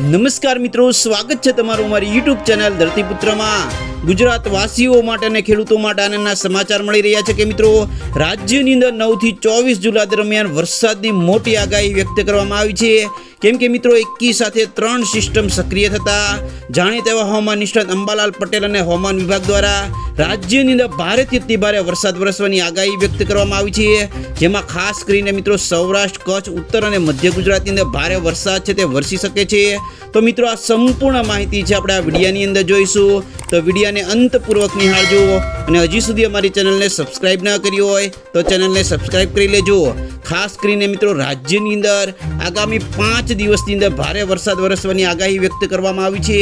નમસ્કાર મિત્રો સ્વાગત છે તમારું અમારી યુટ્યુબ ચેનલ ધરતીપુત્રમાં. ગુજરાત વાસીઓ માટે અને ખેડૂતો માટે આનંદના સમાચાર મળી રહ્યા છે કે મિત્રો, રાજ્યની અંદર નવથી ચોવીસ જુલાઈ દરમિયાન વરસાદની મોટી આગાહી વ્યક્ત કરવામાં આવી છે. કેમ કે મિત્રો, એકી સાથે ત્રણ સિસ્ટમ સક્રિય થતા. જાણીતા એવા હવામાન નિષ્ણાત અંબાલાલ પટેલ અને હવામાન વિભાગ દ્વારા રાજ્યની અંદર ભારેથી અતિ ભારે વરસાદ વરસવાની આગાહી વ્યક્ત કરવામાં આવી છે. જેમાં ખાસ કરીને મિત્રો, સૌરાષ્ટ્ર, કચ્છ, ઉત્તર અને મધ્ય ગુજરાતની અંદર ભારે વરસાદ છે તે વરસી શકે છે. તો મિત્રો, આ સંપૂર્ણ માહિતી છે આપણે આ વિડીયાની અંદર જોઈશું. તો વિડીયાને અંતપૂર્વક નિહાળજો અને હજી સુધી અમારી ચેનલને સબસ્ક્રાઇબ ન કરી હોય તો ચેનલને સબસ્ક્રાઇબ કરી લેજો. ખાસ કરીને મિત્રો રાજ્યની અંદર આગામી પાંચ દિવસની અંદર ભારે વરસાદ વરસવાની આગાહી વ્યક્ત કરવામાં આવી છે.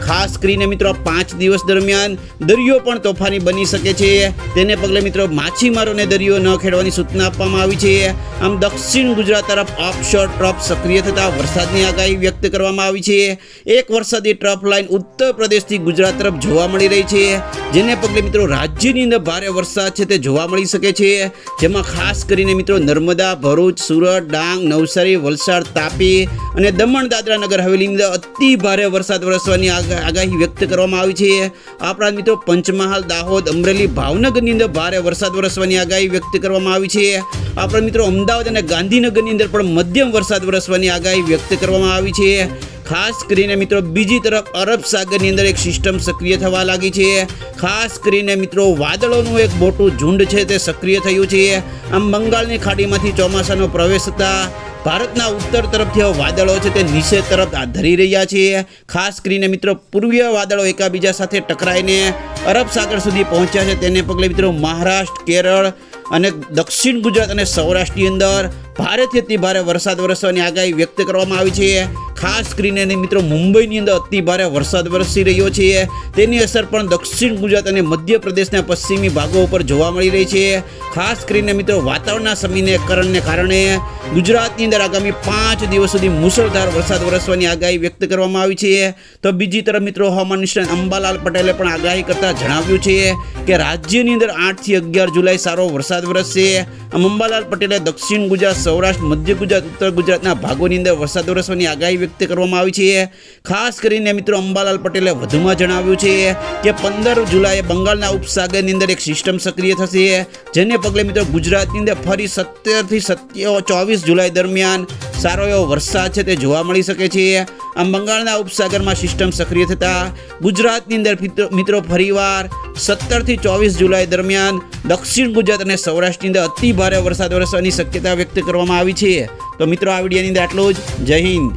ખાસ કરીને મિત્રો પાંચ દિવસ દરમિયાન દરિયો પણ તોફાની બની શકે છે. તેને પગલે મિત્રો માછીમારોને દરિયો ન ખેડવાની સૂચના આપવામાં આવી છે. આમ દક્ષિણ ગુજરાત તરફ ઓફશોર ટ્રફ સક્રિય થતા વરસાદની આગાહી વ્યક્ત કરવામાં આવી છે. એક વરસાદી ટ્રફ લાઇન ઉત્તર પ્રદેશથી ગુજરાત તરફ જોવા મળી રહી છે. જેને પગલે મિત્રો રાજ્યની અંદર ભારે વરસાદ છે તે જોવા મળી શકે છે. જેમાં ખાસ કરીને મિત્રો નર્મદા, ભરૂચ, સુરત, ડાંગ, નવસારી, વલસાડ, તાપી અને દમણ, દાદરા નગર હવેલીની અંદર અતિ ભારે વરસાદ વરસવાની આગાહી વ્યક્ત કરવામાં આવી છે. આ ઉપરાંત મિત્રો, પંચમહાલ, દાહોદ, અમરેલી, ભાવનગરની અંદર ભારે વરસાદ વરસવાની આગાહી વ્યક્ત કરવામાં આવી છે. આ ઉપરાંત મિત્રો, અમદાવાદ અને ગાંધીનગરની અંદર પણ મધ્યમ વરસાદ વરસવાની આગાહી વ્યક્ત કરવામાં આવી છે. ખાસ કરીને મિત્રો બીજી તરફ અરબ સાગરની અંદર એક સિસ્ટમ સક્રિય થવા લાગી છે. ખાસ કરીને મિત્રો વાદળોનું એક મોટું ઝુંડ છે તે સક્રિય થયું છે. આમ બંગાળની ખાડીમાંથી ચોમાસાનો પ્રવેશ થતા ભારતના ઉત્તર તરફથી વાદળો છે તે નીચે તરફ ધરી રહ્યા છે. ખાસ કરીને મિત્રો પૂર્વીય વાદળો એકાબીજા સાથે ટકરાઈને અરબ સાગર સુધી પહોંચ્યા છે. તેને પગલે મિત્રો મહારાષ્ટ્ર, કેરળ અને દક્ષિણ ગુજરાત અને સૌરાષ્ટ્રની અંદર ભારેથી અતિ ભારે વરસાદ વરસવાની આગાહી વ્યક્ત કરવામાં આવી છે. ખાસ કરીને મિત્રો મુંબઈની અંદર અતિ ભારે વરસાદ વરસી રહ્યો છે. તેની અસર પણ દક્ષિણ ગુજરાત અને મધ્યપ્રદેશના પશ્ચિમી ભાગો ઉપર જોવા મળી રહી છે. ખાસ કરીને મિત્રો વાતાવરણના સમીકરણને કારણે ગુજરાતની અંદર આગામી પાંચ દિવસ સુધી મુસળધાર વરસાદ વરસવાની આગાહી વ્યક્ત કરવામાં આવી છે. તો બીજી તરફ મિત્રો હવામાન નિષ્ણાત અંબાલાલ પટેલે પણ આગાહી કરતા જણાવ્યું છે. કે રાજ્યની અંદર આઠથી અગિયાર જુલાઈ સારો વરસાદ વરસશે. અંબાલાલ પટેલે દક્ષિણ ગુજરાત, સૌરાષ્ટ્ર, મધ્ય ગુજરાત, ઉત્તર ગુજરાતના ભાગોની અંદર વરસાદ વરસવાની આગાહી વ્યક્ત કરવામાં આવી છે. ખાસ કરીને મિત્રો અંબાલાલ પટેલે વધુમાં જણાવ્યું છે કે પંદર જુલાઈએ બંગાળના ઉપસાગરની અંદર એક સિસ્ટમ સક્રિય થશે, જેને પગલે મિત્રો ગુજરાતની અંદર ફરી સત્તરથી સત્ય ચોવીસ જુલાઈ દરમિયાન સારો એવો વરસાદ છે તે જોવા મળી શકે છે. આમ બંગાળના ઉપસાગરમાં સિસ્ટમ સક્રિય થતાં ગુજરાતની અંદર મિત્રો- ફરીવાર સત્તરથી ચોવીસ જુલાઈ દરમિયાન દક્ષિણ ગુજરાત અને સૌરાષ્ટ્રની અંદર અતિ ભારે વરસાદ વરસવાની શક્યતા વ્યક્ત કરવામાં આવી છે. તો મિત્રો, આ વિડીયોની અંદર આટલું જ. જય હિન્દ.